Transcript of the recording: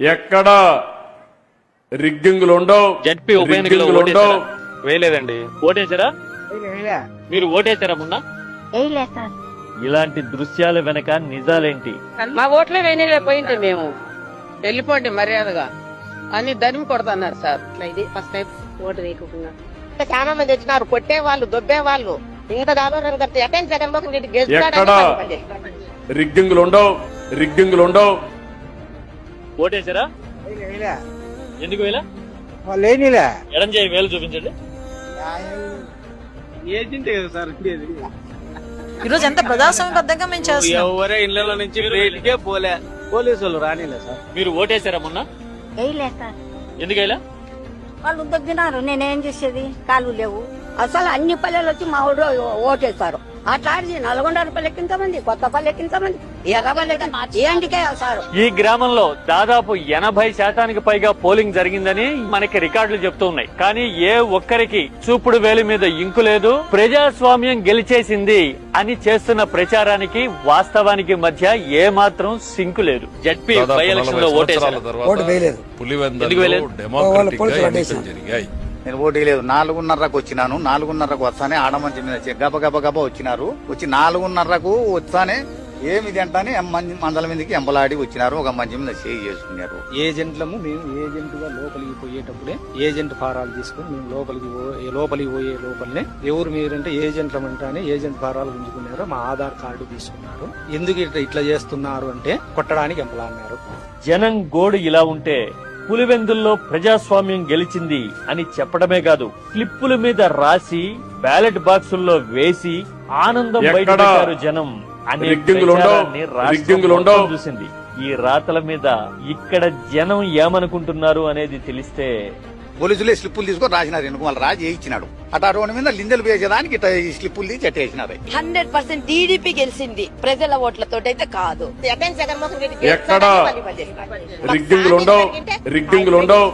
ఎక్కడ రిగ్గింగులు ఉండవు జడ్పీ ఉప ఎన్నికలో ఉండవు. వేయలేదండి. ఓటేశారా? మీరు ఓటేశారా మొన్న? ఇలాంటి దృశ్యాల వెనక నిజాలేంటి? మా ఓట్లే వేయలే పోయింటే మేము. వెళ్ళిపోండి మర్యాదగా. అని దరిమి కొడుతున్నారు సార్. ఇది ఫస్ట్ టైం ఓటు వేయకుండా. ఇంకా చాలా మంది వచ్చినారు కొట్టే వాళ్ళు దొబ్బే వాళ్ళు ఇంత ఆలోచన కడితే ఎటెన్ జగన్మోహన్ రెడ్డి ఎక్కడ? రిగ్గింగులు ఉండవు రిగ్గింగులు ఉండవు. ఓటేశారా? ఎందుకు వేలా లేనిలే. ఎడం చేయి వేలు చూపించండి. ఏజెంట్ కదా సార్ ఈరోజు ఎంత ప్రజాస్వామ్యబద్ధంగా మేము చేస్తున్నాం? ఎవరే ఇళ్ళ నుంచి బయటికే పోలే. పోలీసు వాళ్ళు రానిలే సార్. మీరు ఓటేశారా మొన్న? వేయలే సార్. ఎందుకు వేలా వాళ్ళు దొబ్బినారు నేనేం చేసేది? కాలు లేవు. అసలు అన్ని పల్లెలు వచ్చి మా ఊళ్ళో ఓటేస్తారు నల్గొండ ఎగపల్లెకి ఏంటికే సార్? ఈ గ్రామంలో దాదాపు ఎనభై శాతానికి పైగా పోలింగ్ జరిగిందని మనకి రికార్డులు చెప్తూ ఉన్నాయి. కానీ ఏ ఒక్కరికి చూపుడు వేలి మీద ఇంకు లేదు. ప్రజాస్వామ్యం గెలిచేసింది అని చేస్తున్న ప్రచారానికి వాస్తవానికి మధ్య ఏ మాత్రం సింకు లేదు. జడ్పీ బై ఎలక్షన్లో ఓటేశారా. ఓటు వేయలేదు. ఎందుకు వేయలేదు? వాళ్ళు పోలీసులు అడ్డేశారు. జరిగాయి. నేను ఓటు వేయలేదు. నాలుగున్నరకు వచ్చినాను. నాలుగున్నరకు వస్తానే ఆడమంచి మీద వచ్చి గబ గబ గబ వచ్చినారు. వచ్చి నాలుగున్నరకు వస్తానే ఏమిది అంటానే మంది మందల మీదకి ఎంబలాడి వచ్చినారు. ఒక మంచి మీద చేయి చేసుకున్నారు. ఏజెంట్లము మేము ఏజెంట్గా లోపలికి పోయేటప్పుడే ఏజెంట్ ఫారాలు తీసుకుని మేము లోపలికి లోపలికి పోయే లోపలనే ఎవరు మీరంటే ఏజెంట్లం అంటానే ఏజెంట్ ఫారాలు ఉంచుకున్నారు మా ఆధార్ కార్డు తీసుకున్నారు. ఎందుకు ఇట్లా ఇట్లా చేస్తున్నారు అంటే కొట్టడానికి ఎంపలాన్నారు జనం గోడు ఇలా ఉంటే పులివెందుల్లో ప్రజాస్వామ్యం గెలిచింది అని చెప్పడమే కాదు స్లిప్పుల మీద రాసి బ్యాలెట్ బాక్సుల్లో వేసి ఆనందం? బయటపెట్టారు జనం అనే. చూసింది ఈ రాతల మీద ఇక్కడ జనం ఏమనుకుంటున్నారు అనేది తెలిస్తే పోలీసులే స్లిప్పులు తీసుకొని రాసినారు. ఎనుక వాళ్ళు రాజు ఇచ్చినాడు? అటు రోడ్డు మీద లిందెలు వేసేదానికి ఇట్లా ఈ స్లిప్పులు తీసి చెట్టేసినారు హండ్రెడ్ పర్సెంట్ టీడీపీ గెలిచింది. ప్రజల ఓట్లతో అయితే కాదు. ఎటెన్ జగన్మోహన్ రెడ్డి ఎక్కడ? రిగ్గింగులు ఉండవు. రిగ్గింగులు ఉండవు.